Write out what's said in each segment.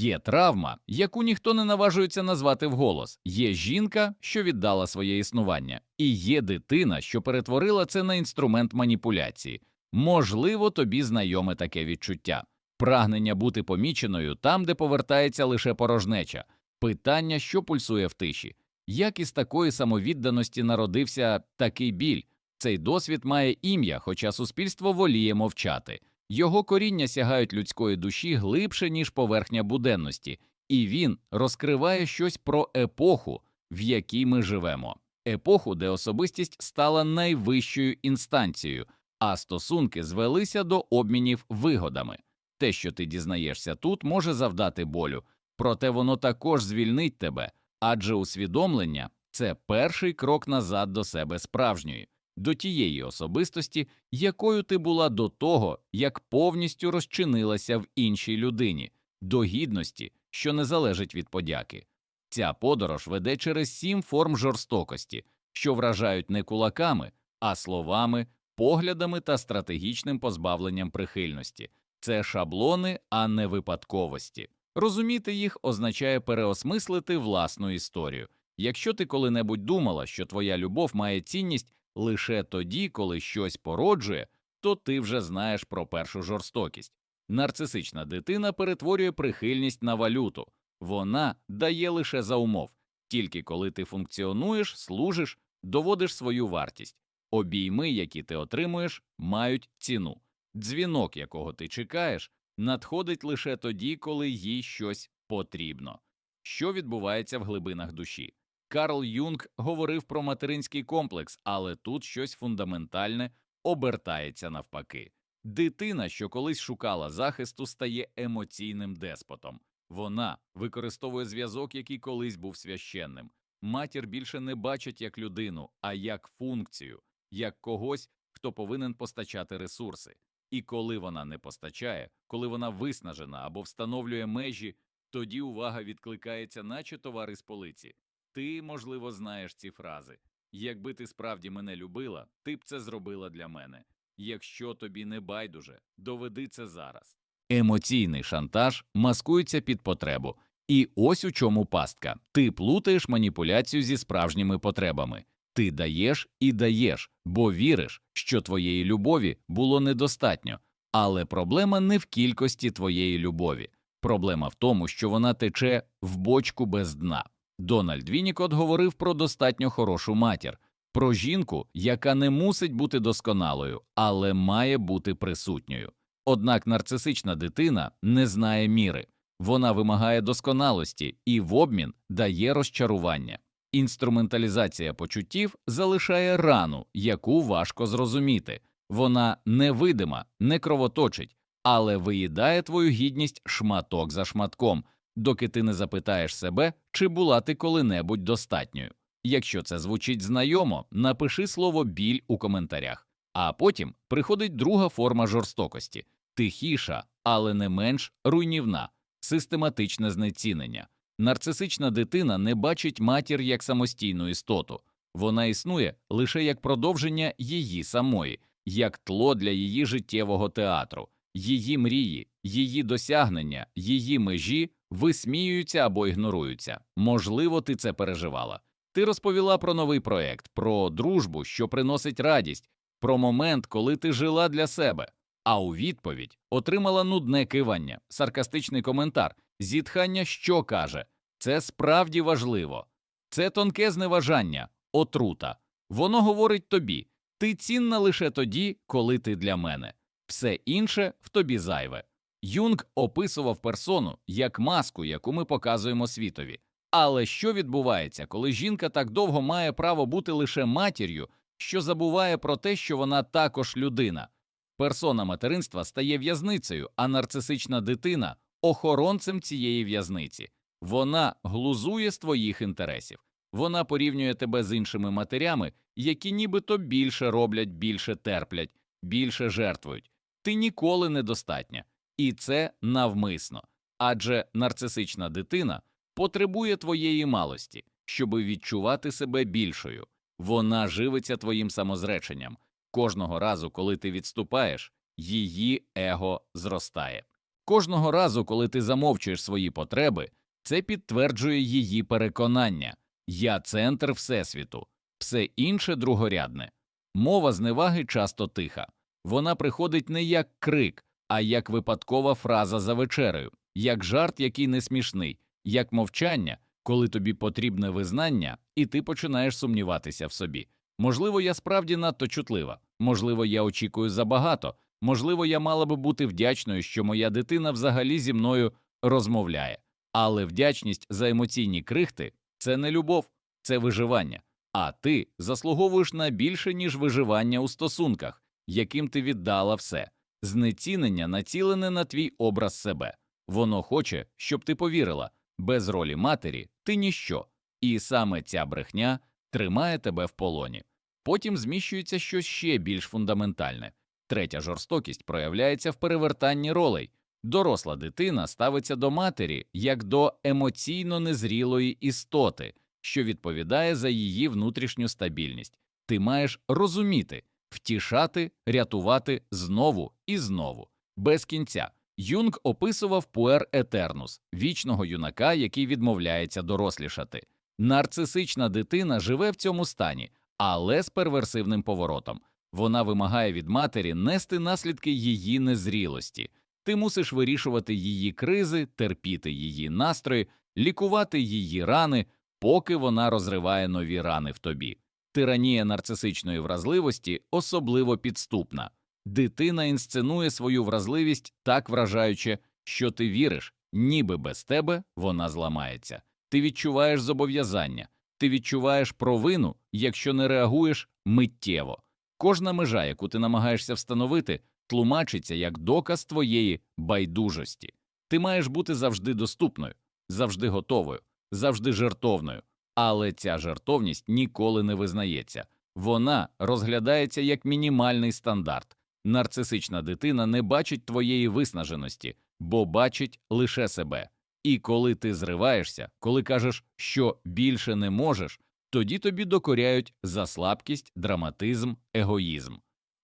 Є травма, яку ніхто не наважується назвати вголос. Є жінка, що віддала своє існування, і є дитина, що перетворила це на інструмент маніпуляції. Можливо, тобі знайоме таке відчуття, прагнення бути поміченою там, де повертається лише порожнеча, питання, що пульсує в тиші. Як із такої самовідданості народився такий біль? Цей досвід має ім'я, хоча суспільство воліє мовчати. Його коріння сягають людської душі глибше, ніж поверхня буденності, і він розкриває щось про епоху, в якій ми живемо, епоху, де особистість стала найвищою інстанцією, а стосунки звелися до обмінів вигодами. Те, що ти дізнаєшся тут, може завдати болю, проте воно також звільнить тебе, адже усвідомлення це перший крок назад до себе справжньої, до тієї особистості, якою ти була до того, як повністю розчинилася в іншій людині, до гідності, що не залежить від подяки. Ця подорож веде через сім форм жорстокості, що вражають не кулаками, а словами, поглядами та стратегічним позбавленням прихильності. Це шаблони, а не випадковості. Розуміти їх означає переосмислити власну історію. Якщо ти коли-небудь думала, що твоя любов має цінність лише тоді, коли щось породжує, то ти вже знаєш про першу жорстокість. Нарцисична дитина перетворює прихильність на валюту, вона дає лише за умов, тільки коли ти функціонуєш, служиш, доводиш свою вартість. Обійми, які ти отримуєш, мають ціну. Дзвінок, якого ти чекаєш, надходить лише тоді, коли їй щось потрібно. Що відбувається в глибинах душі? Карл Юнг говорив про материнський комплекс, але тут щось фундаментальне обертається навпаки. Дитина, що колись шукала захисту, стає емоційним деспотом. Вона використовує зв'язок, який колись був священним. Матір більше не бачить як людину, а як функцію, як когось, хто повинен постачати ресурси. І коли вона не постачає, коли вона виснажена або встановлює межі, тоді увага відкликається, наче товари з полиці. Ти, можливо, знаєш ці фрази. Якби ти справді мене любила, ти б це зробила для мене. Якщо тобі не байдуже, доведи це зараз. Емоційний шантаж маскується під потребу. І ось у чому пастка. Ти плутаєш маніпуляцію зі справжніми потребами. Ти даєш і даєш, бо віриш, що твоєї любові було недостатньо. Але проблема не в кількості твоєї любові. Проблема в тому, що вона тече в бочку без дна. Дональд Вінікот говорив про достатньо хорошу матір, про жінку, яка не мусить бути досконалою, але має бути присутньою. Однак нарцисична дитина не знає міри, вона вимагає досконалості і в обмін дає розчарування. Інструменталізація почуттів залишає рану, яку важко зрозуміти. Вона невидима, не кровоточить, але виїдає твою гідність шматок за шматком, доки ти не запитаєш себе, чи була ти коли-небудь достатньою. Якщо це звучить знайомо, напиши слово біль у коментарях. А потім приходить друга форма жорстокості тихіша, але не менш руйнівна, систематичне знецінення. Нарцисична дитина не бачить матір як самостійну істоту, вона існує лише як продовження її самої, як тло для її життєвого театру, її мрії, її досягнення, її межі висміюються або ігноруються. Можливо, ти це переживала. Ти розповіла про новий проект, про дружбу, що приносить радість, про момент, коли ти жила для себе. А у відповідь отримала нудне кивання, саркастичний коментар, зітхання, що каже це справді важливо, це тонке зневажання, отрута. Воно говорить тобі ти цінна лише тоді, коли ти для мене, все інше в тобі зайве. Юнг описував персону як маску, яку ми показуємо світові. Але що відбувається, коли жінка так довго має право бути лише матір'ю, що забуває про те, що вона також людина? Персона материнства стає в'язницею, а нарцисична дитина охоронцем цієї в'язниці. Вона глузує з твоїх інтересів. Вона порівнює тебе з іншими матерями, які нібито більше роблять, більше терплять, більше жертвують. Ти ніколи недостатня. І це навмисно. Адже нарцисична дитина потребує твоєї малості, щоби відчувати себе більшою. Вона живиться твоїм самозреченням. Кожного разу, коли ти відступаєш, її его зростає. Кожного разу, коли ти замовчуєш свої потреби, це підтверджує її переконання я центр Всесвіту, все інше другорядне. Мова зневаги часто тиха, вона приходить не як крик, а як випадкова фраза за вечерею, як жарт, який не смішний, як мовчання, коли тобі потрібне визнання, і ти починаєш сумніватися в собі. Можливо, я справді надто чутлива, можливо, я очікую забагато, можливо, я мала би бути вдячною, що моя дитина взагалі зі мною розмовляє, але вдячність за емоційні крихти це не любов, це виживання. А ти заслуговуєш на більше, ніж виживання у стосунках, яким ти віддала все. Знецінення націлене на твій образ себе. Воно хоче, щоб ти повірила без ролі матері ти ніщо, і саме ця брехня тримає тебе в полоні. Потім зміщується щось ще більш фундаментальне. Третя жорстокість проявляється в перевертанні ролей. Доросла дитина ставиться до матері як до емоційно незрілої істоти, що відповідає за її внутрішню стабільність. Ти маєш розуміти, втішати, рятувати знову і знову, без кінця. Юнг описував пуер етернус, вічного юнака, який відмовляється дорослішати. Нарцисична дитина живе в цьому стані, але з перверсивним поворотом. Вона вимагає від матері нести наслідки її незрілості. Ти мусиш вирішувати її кризи, терпіти її настрої, лікувати її рани, поки вона розриває нові рани в тобі. Тиранія нарцисичної вразливості особливо підступна. Дитина інсценує свою вразливість так вражаюче, що ти віриш, ніби без тебе вона зламається. Ти відчуваєш зобов'язання, ти відчуваєш провину, якщо не реагуєш миттєво. Кожна межа, яку ти намагаєшся встановити, тлумачиться як доказ твоєї байдужості. Ти маєш бути завжди доступною, завжди готовою, завжди жертовною. Але ця жертовність ніколи не визнається, вона розглядається як мінімальний стандарт. Нарцисична дитина не бачить твоєї виснаженості, бо бачить лише себе. І коли ти зриваєшся, коли кажеш, що більше не можеш, тоді тобі докоряють за слабкість, драматизм, егоїзм.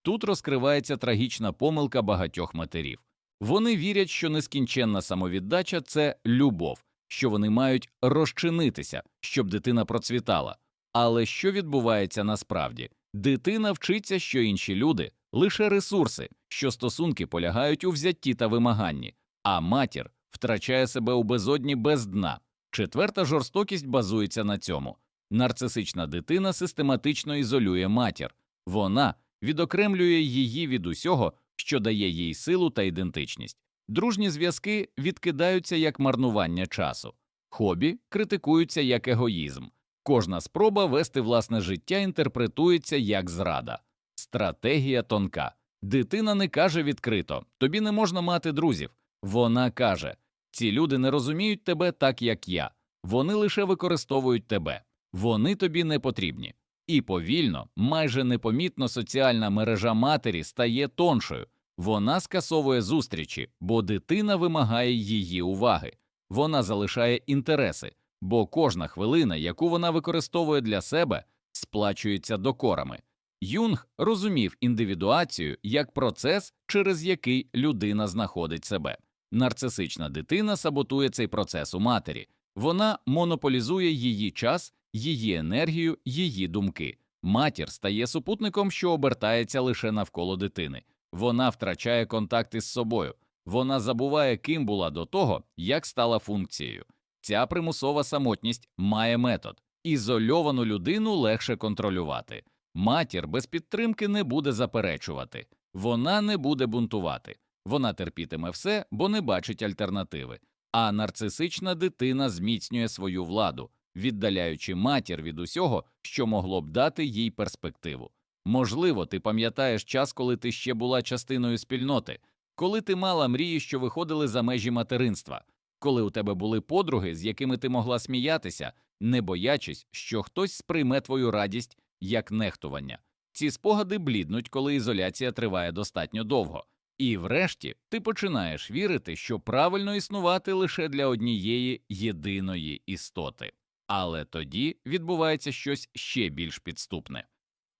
Тут розкривається трагічна помилка багатьох матерів. Вони вірять, що нескінченна самовіддача це любов, що вони мають розчинитися, щоб дитина процвітала. Але що відбувається насправді? Дитина вчиться, що інші люди лише ресурси, що стосунки полягають у взятті та вимаганні, а матір втрачає себе у безодні без дна. Четверта жорстокість базується на цьому. Нарцисична дитина систематично ізолює матір, вона відокремлює її від усього, що дає їй силу та ідентичність. Дружні зв'язки відкидаються як марнування часу, хобі критикуються як егоїзм. Кожна спроба вести власне життя інтерпретується як зрада. Стратегія тонка. Дитина не каже відкрито тобі не можна мати друзів. Вона каже ці люди не розуміють тебе так, як я, вони лише використовують тебе, вони тобі не потрібні. І повільно, майже непомітно соціальна мережа матері стає тоншою. Вона скасовує зустрічі, бо дитина вимагає її уваги, вона залишає інтереси, бо кожна хвилина, яку вона використовує для себе, сплачується докорами. Юнг розумів індивідуацію як процес, через який людина знаходить себе. Нарцисична дитина саботує цей процес у матері, вона монополізує її час, її енергію, її думки. Матір стає супутником, що обертається лише навколо дитини. Вона втрачає контакти з собою, вона забуває, ким була до того, як стала функцією. Ця примусова самотність має метод ізольовану людину легше контролювати. Матір без підтримки не буде заперечувати, вона не буде бунтувати, вона терпітиме все, бо не бачить альтернативи. А нарцисична дитина зміцнює свою владу, віддаляючи матір від усього, що могло б дати їй перспективу. Можливо, ти пам'ятаєш час, коли ти ще була частиною спільноти, коли ти мала мрії, що виходили за межі материнства, коли у тебе були подруги, з якими ти могла сміятися, не боячись, що хтось сприйме твою радість як нехтування. Ці спогади бліднуть, коли ізоляція триває достатньо довго. І врешті ти починаєш вірити, що правильно існувати лише для однієї єдиної істоти. Але тоді відбувається щось ще більш підступне.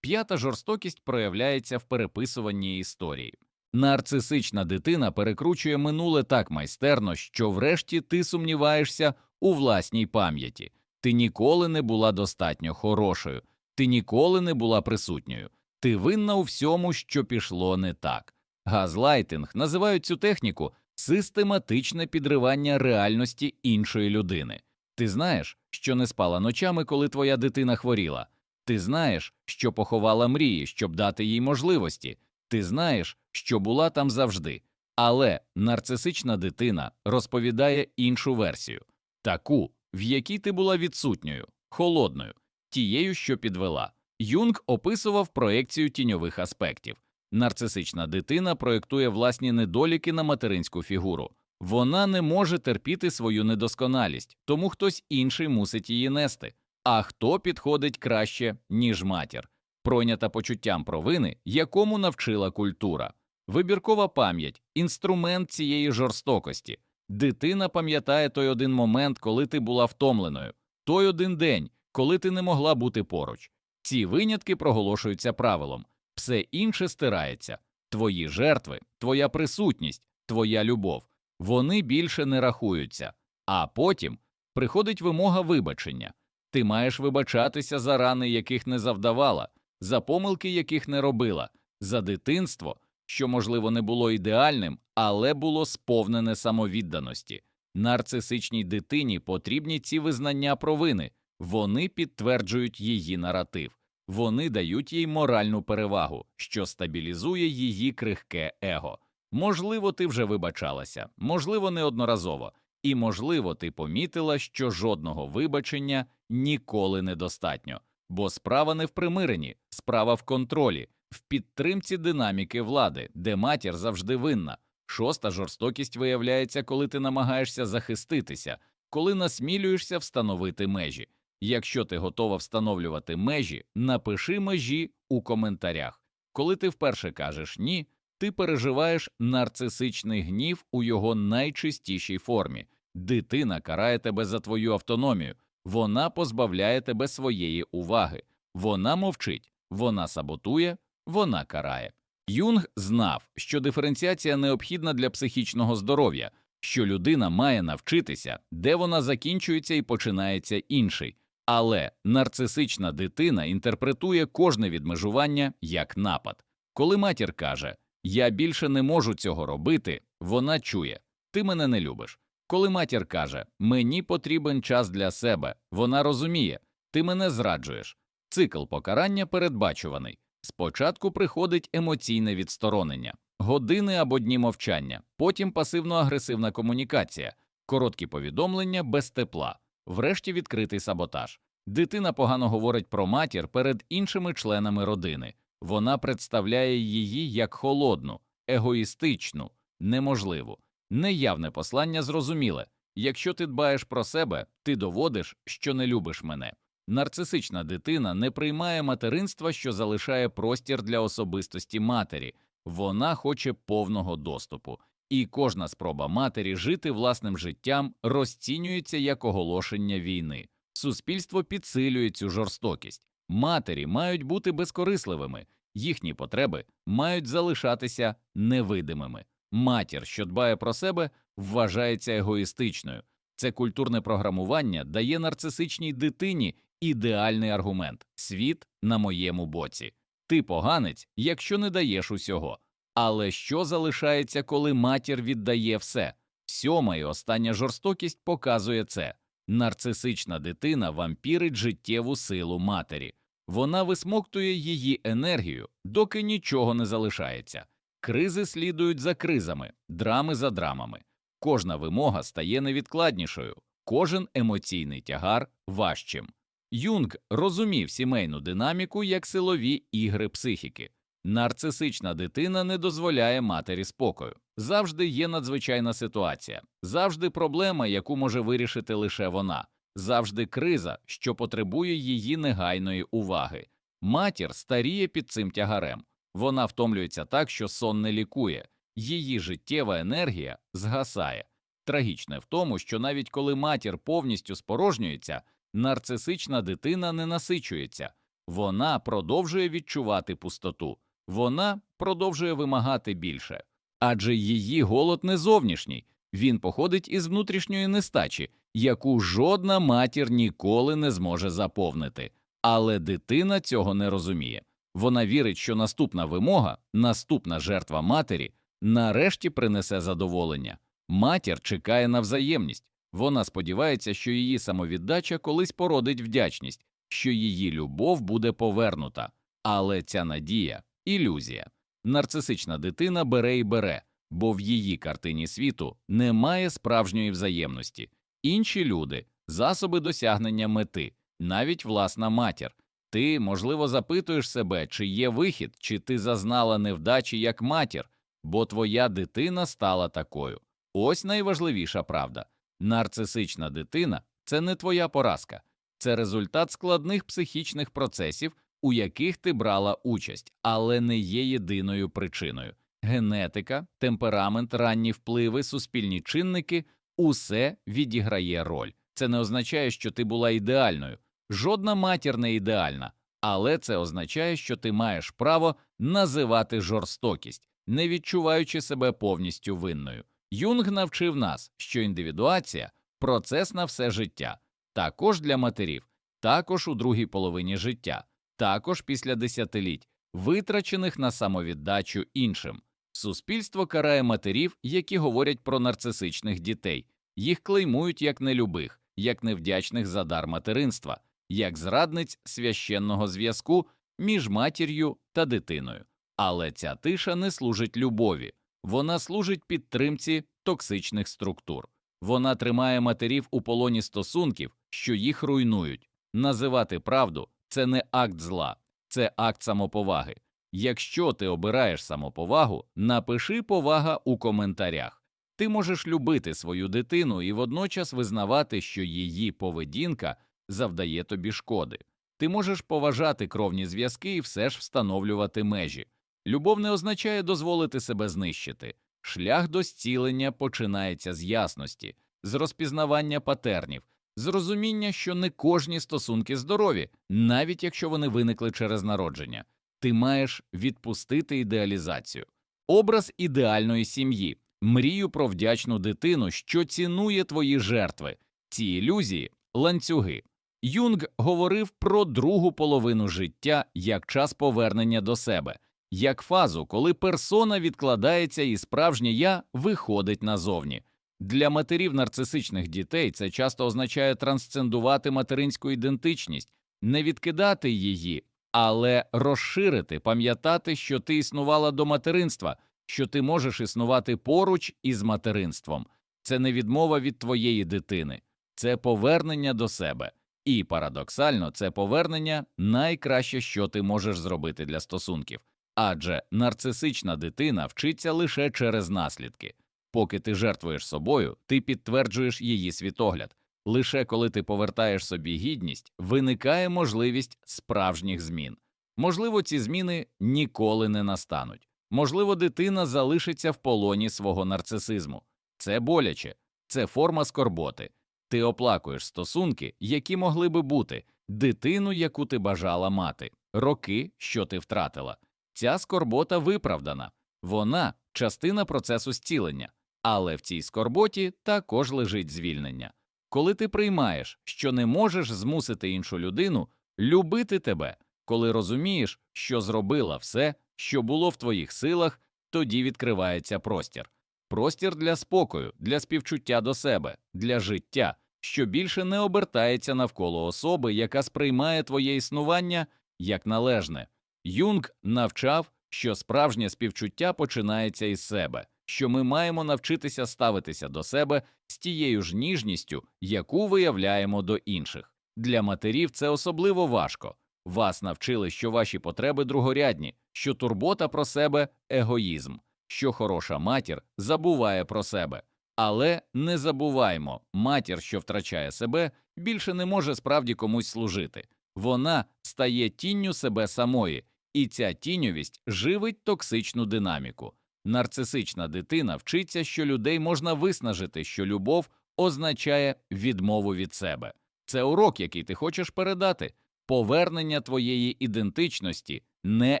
П'ята жорстокість проявляється в переписуванні історії. Нарцисична дитина перекручує минуле так майстерно, що врешті ти сумніваєшся у власній пам'яті. Ти ніколи не була достатньо хорошою, ти ніколи не була присутньою, ти винна у всьому, що пішло не так. Газлайтинг називають цю техніку систематичне підривання реальності іншої людини. Ти знаєш, що не спала ночами, коли твоя дитина хворіла. Ти знаєш, що поховала мрії, щоб дати їй можливості. Ти знаєш, що була там завжди. Але нарцисична дитина розповідає іншу версію таку, в якій ти була відсутньою, холодною, тією, що підвела. Юнг описував проекцію тіньових аспектів. Нарцисична дитина проєктує власні недоліки на материнську фігуру. Вона не може терпіти свою недосконалість, тому хтось інший мусить її нести. А хто підходить краще, ніж матір, пройнята почуттям провини, якому навчила культура. Вибіркова пам'ять інструмент цієї жорстокості. Дитина пам'ятає той один момент, коли ти була втомленою, той один день, коли ти не могла бути поруч. Ці винятки проголошуються правилом, все інше стирається. Твої жертви, твоя присутність, твоя любов. Вони більше не рахуються. А потім приходить вимога вибачення. Ти маєш вибачатися за рани, яких не завдавала, за помилки, яких не робила, за дитинство, що, можливо, не було ідеальним, але було сповнене самовідданості. Нарцисичній дитині потрібні ці визнання провини, вони підтверджують її наратив, вони дають їй моральну перевагу, що стабілізує її крихке его. Можливо, ти вже вибачалася, можливо, неодноразово, і, можливо, ти помітила, що жодного вибачення ніколи недостатньо, бо справа не в примиренні, справа в контролі, в підтримці динаміки влади, де матір завжди винна. Шоста жорстокість виявляється, коли ти намагаєшся захиститися, коли насмілюєшся встановити межі. Якщо ти готова встановлювати межі, напиши межі у коментарях. Коли ти вперше кажеш ні, ти переживаєш нарцисичний гнів у його найчистішій формі. Дитина карає тебе за твою автономію, вона позбавляє тебе своєї уваги, вона мовчить, вона саботує, вона карає. Юнг знав, що диференціація необхідна для психічного здоров'я, що людина має навчитися, де вона закінчується і починається інший. Але нарцисична дитина інтерпретує кожне відмежування як напад. Коли матір каже Я більше не можу цього робити, вона чує Ти мене не любиш. Коли матір каже Мені потрібен час для себе, вона розуміє, ти мене зраджуєш. Цикл покарання передбачуваний. Спочатку приходить емоційне відсторонення, години або дні мовчання, потім пасивно-агресивна комунікація, короткі повідомлення без тепла, врешті відкритий саботаж. Дитина погано говорить про матір перед іншими членами родини. Вона представляє її як холодну, егоїстичну, неможливу. Неявне послання зрозуміле якщо ти дбаєш про себе, ти доводиш, що не любиш мене. Нарцисична дитина не приймає материнства, що залишає простір для особистості матері, вона хоче повного доступу, і кожна спроба матері жити власним життям розцінюється як оголошення війни. Суспільство підсилює цю жорстокість. Матері мають бути безкорисливими, їхні потреби мають залишатися невидимими. Матір, що дбає про себе, вважається егоїстичною. Це культурне програмування дає нарцисичній дитині ідеальний аргумент світ на моєму боці. Ти поганець, якщо не даєш усього. Але що залишається, коли матір віддає все? Сьома і остання жорстокість показує це нарцисична дитина вампірить життєву силу матері, вона висмоктує її енергію, доки нічого не залишається. Кризи слідують за кризами, драми за драмами. Кожна вимога стає невідкладнішою, кожен емоційний тягар важчим. Юнг розумів сімейну динаміку як силові ігри психіки. Нарцисична дитина не дозволяє матері спокою. Завжди є надзвичайна ситуація, завжди проблема, яку може вирішити лише вона, завжди криза, що потребує її негайної уваги. Матір старіє під цим тягарем. Вона втомлюється так, що сон не лікує, її життєва енергія згасає. Трагічне в тому, що навіть коли матір повністю спорожнюється, нарцисична дитина не насичується, вона продовжує відчувати пустоту. вона продовжує вимагати більше. Адже її голод не зовнішній, він походить із внутрішньої нестачі, яку жодна матір ніколи не зможе заповнити. Але дитина цього не розуміє. Вона вірить, що наступна вимога, наступна жертва матері нарешті принесе задоволення. Матір чекає на взаємність. Вона сподівається, що її самовіддача колись породить вдячність, що її любов буде повернута. Але ця надія ілюзія. Нарцисична дитина бере і бере, бо в її картині світу немає справжньої взаємності. Інші люди, засоби досягнення мети, навіть власна матір. Ти, можливо, запитуєш себе, чи є вихід, чи ти зазнала невдачі як матір, бо твоя дитина стала такою. Ось найважливіша правда. Нарцисична дитина це не твоя поразка, це результат складних психічних процесів, у яких ти брала участь, але не є єдиною причиною. Генетика, темперамент, ранні впливи, суспільні чинники усе відіграє роль. Це не означає, що ти була ідеальною. Жодна матір не ідеальна, але це означає, що ти маєш право називати жорстокість, не відчуваючи себе повністю винною. Юнг навчив нас, що індивідуація процес на все життя, також для матерів, також у другій половині життя, також після десятиліть, витрачених на самовіддачу іншим. Суспільство карає матерів, які говорять про нарцисичних дітей, їх клеймують як нелюбих, як невдячних за дар материнства, як зрадниць священного зв'язку між матір'ю та дитиною. Але ця тиша не служить любові, вона служить підтримці токсичних структур. Вона тримає матерів у полоні стосунків, що їх руйнують. Називати правду це не акт зла, це акт самоповаги. Якщо ти обираєш самоповагу, напиши повага у коментарях. Ти можеш любити свою дитину і водночас визнавати, що її поведінка завдає тобі шкоди. Ти можеш поважати кровні зв'язки і все ж встановлювати межі. Любов не означає дозволити себе знищити. Шлях до зцілення починається з ясності, з розпізнавання патернів, з розуміння, що не кожні стосунки здорові, навіть якщо вони виникли через народження. Ти маєш відпустити ідеалізацію, образ ідеальної сім'ї, мрію про вдячну дитину, що цінує твої жертви, ці ілюзії, ланцюги. Юнг говорив про другу половину життя як час повернення до себе, як фазу, коли персона відкладається і справжнє я виходить назовні. Для матерів нарцисичних дітей це часто означає трансцендувати материнську ідентичність, не відкидати її, але розширити, пам'ятати, що ти існувала до материнства, що ти можеш існувати поруч із материнством. Це не відмова від твоєї дитини, це повернення до себе. І парадоксально, це повернення найкраще, що ти можеш зробити для стосунків, адже нарцисична дитина вчиться лише через наслідки. Поки ти жертвуєш собою, ти підтверджуєш її світогляд. Лише коли ти повертаєш собі гідність, виникає можливість справжніх змін. Можливо, ці зміни ніколи не настануть. Можливо, дитина залишиться в полоні свого нарцисизму. Це боляче, це форма скорботи. Ти оплакуєш стосунки, які могли би бути, дитину, яку ти бажала мати, роки, що ти втратила. Ця скорбота виправдана, вона частина процесу зцілення, але в цій скорботі також лежить звільнення. Коли ти приймаєш, що не можеш змусити іншу людину любити тебе, коли розумієш, що зробила все, що було в твоїх силах, тоді відкривається простір. Простір для спокою, для співчуття до себе, для життя, що більше не обертається навколо особи, яка сприймає твоє існування як належне. Юнг навчав, що справжнє співчуття починається із себе, що ми маємо навчитися ставитися до себе з тією ж ніжністю, яку виявляємо до інших. Для матерів це особливо важко. Вас навчили, що ваші потреби другорядні, що турбота про себе егоїзм, що хороша матір забуває про себе. Але не забуваймо, матір, що втрачає себе, більше не може справді комусь служити. Вона стає тінню себе самої, і ця тіньовість живить токсичну динаміку. Нарцисична дитина вчиться, що людей можна виснажити, що любов означає відмову від себе. Це урок, який ти хочеш передати. Повернення твоєї ідентичності не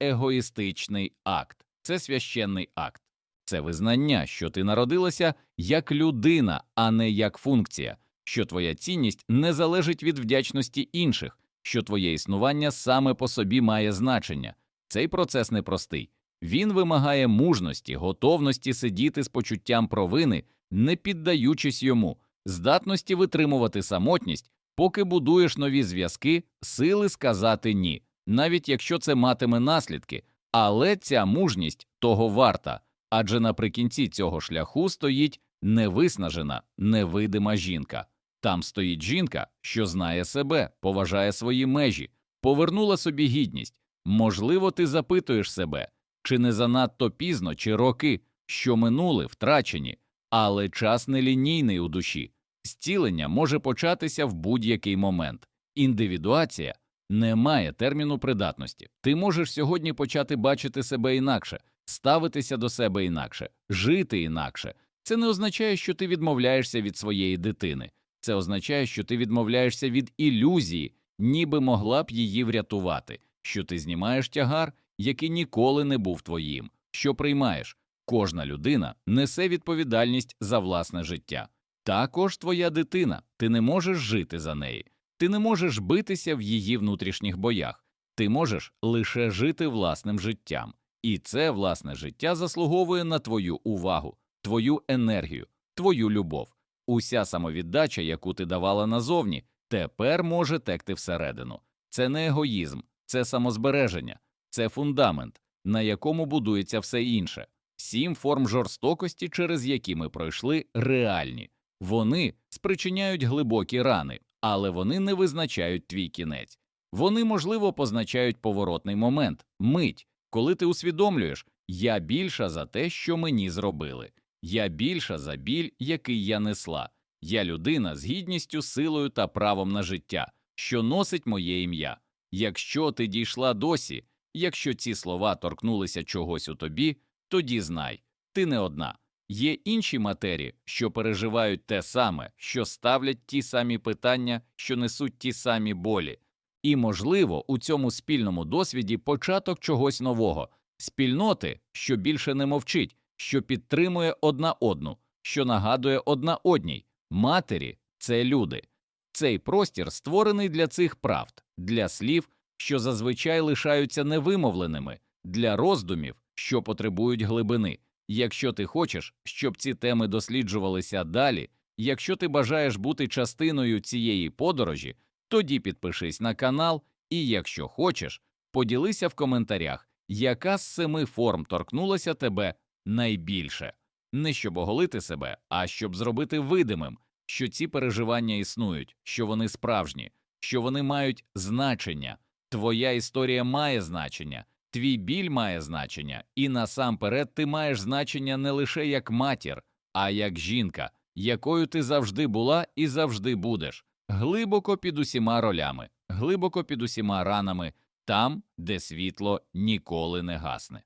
егоїстичний акт, це священний акт. Це визнання, що ти народилася як людина, а не як функція, що твоя цінність не залежить від вдячності інших, що твоє існування саме по собі має значення. Цей процес непростий. Він вимагає мужності, готовності сидіти з почуттям провини, не піддаючись йому, здатності витримувати самотність, поки будуєш нові зв'язки, сили сказати ні, навіть якщо це матиме наслідки, але ця мужність того варта, адже наприкінці цього шляху стоїть невиснажена, невидима жінка. Там стоїть жінка, що знає себе, поважає свої межі, повернула собі гідність. Можливо, ти запитуєш себе, чи не занадто пізно, чи роки, що минули, втрачені, але час нелінійний у душі. Зцілення може початися в будь-який момент. Індивідуація не має терміну придатності. Ти можеш сьогодні почати бачити себе інакше, ставитися до себе інакше, жити інакше. Це не означає, що ти відмовляєшся від своєї дитини. Це означає, що ти відмовляєшся від ілюзії, ніби могла б її врятувати, що ти знімаєш тягар, який ніколи не був твоїм, що приймаєш. Кожна людина несе відповідальність за власне життя. Також твоя дитина, ти не можеш жити за неї, ти не можеш битися в її внутрішніх боях, ти можеш лише жити власним життям. І це власне життя заслуговує на твою увагу, твою енергію, твою любов. Уся самовіддача, яку ти давала назовні, тепер може текти всередину. Це не егоїзм, це самозбереження, це фундамент, на якому будується все інше. Сім форм жорстокості, через які ми пройшли, реальні. Вони спричиняють глибокі рани, але вони не визначають твій кінець. Вони, можливо, позначають поворотний момент, мить, коли ти усвідомлюєш, я більша за те, що мені зробили. Я більша за біль, який я несла. Я людина з гідністю, силою та правом на життя, що носить моє ім'я. Якщо ти дійшла досі, якщо ці слова торкнулися чогось у тобі, тоді знай, ти не одна. Є інші матерії, що переживають те саме, що ставлять ті самі питання, що несуть ті самі болі. І, можливо, у цьому спільному досвіді початок чогось нового, спільноти, що більше не мовчить, що підтримує одна одну, що нагадує одна одній. Матері це люди. Цей простір створений для цих правд, для слів, що зазвичай лишаються невимовленими, для роздумів, що потребують глибини. Якщо ти хочеш, щоб ці теми досліджувалися далі, якщо ти бажаєш бути частиною цієї подорожі, тоді підпишись на канал і, якщо хочеш, поділися в коментарях, яка з семи форм торкнулася тебе найбільше. Не щоб оголити себе, а щоб зробити видимим, що ці переживання існують, що вони справжні, що вони мають значення. Твоя історія має значення, твій біль має значення, і насамперед ти маєш значення не лише як матір, а як жінка, якою ти завжди була і завжди будеш, глибоко під усіма ролями, глибоко під усіма ранами, там, де світло ніколи не гасне.